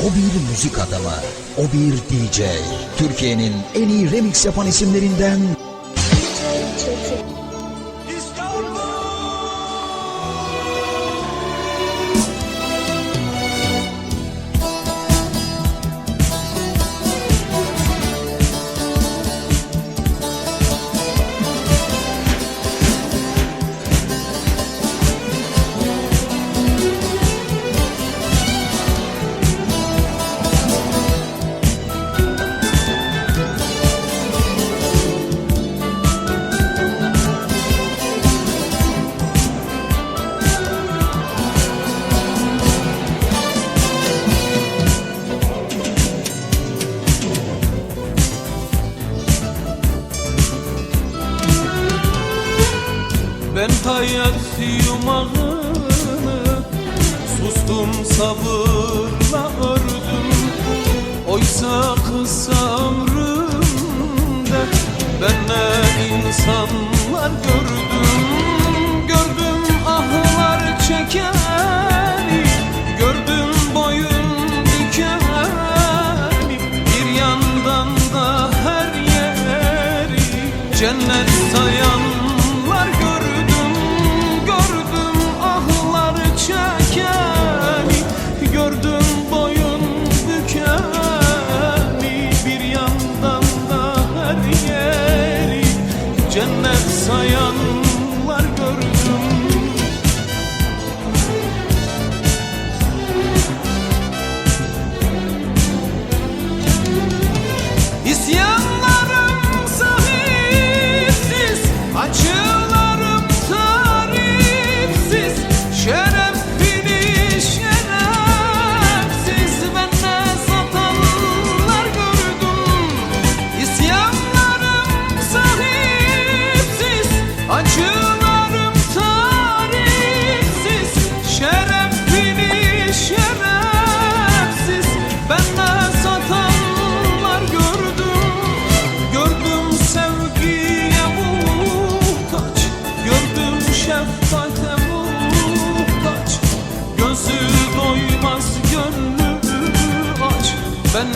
O bir müzik adamı, o bir DJ. Türkiye'nin en iyi remix yapan isimlerinden Ben hayat yumağını Sustum sabırla ördüm. Oysa kısa ömrümde Ben ne insanlar gördüm. Gördüm ahlar çekeni Gördüm boyun dikeni. Bir yandan da her yeri Cennet sayanlar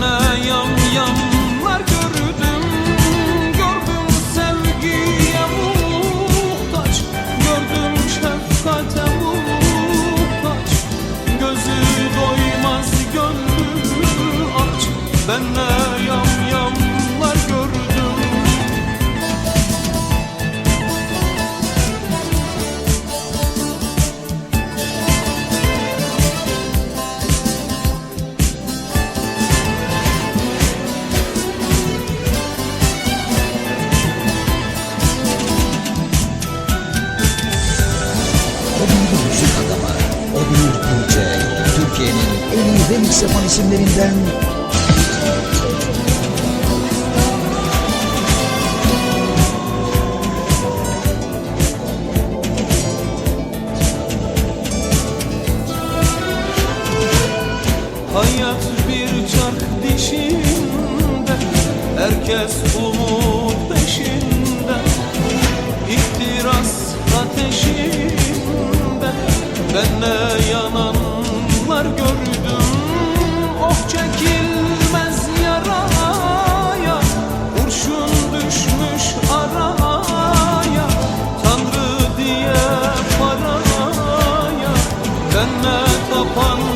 ne yam yamlar gördüm. Gördüm sevgiye muhtaç Gördüm şefkate muhtaç. Gözü doymaz gönlü aç Ben ne remix yapan isimlerinden. Hayat bir çark dişinde Herkes umut Ben ne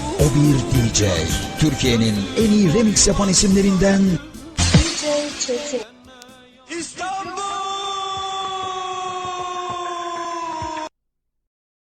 o bir DJ. Türkiye'nin en iyi remix yapan isimlerinden DJ Çetin.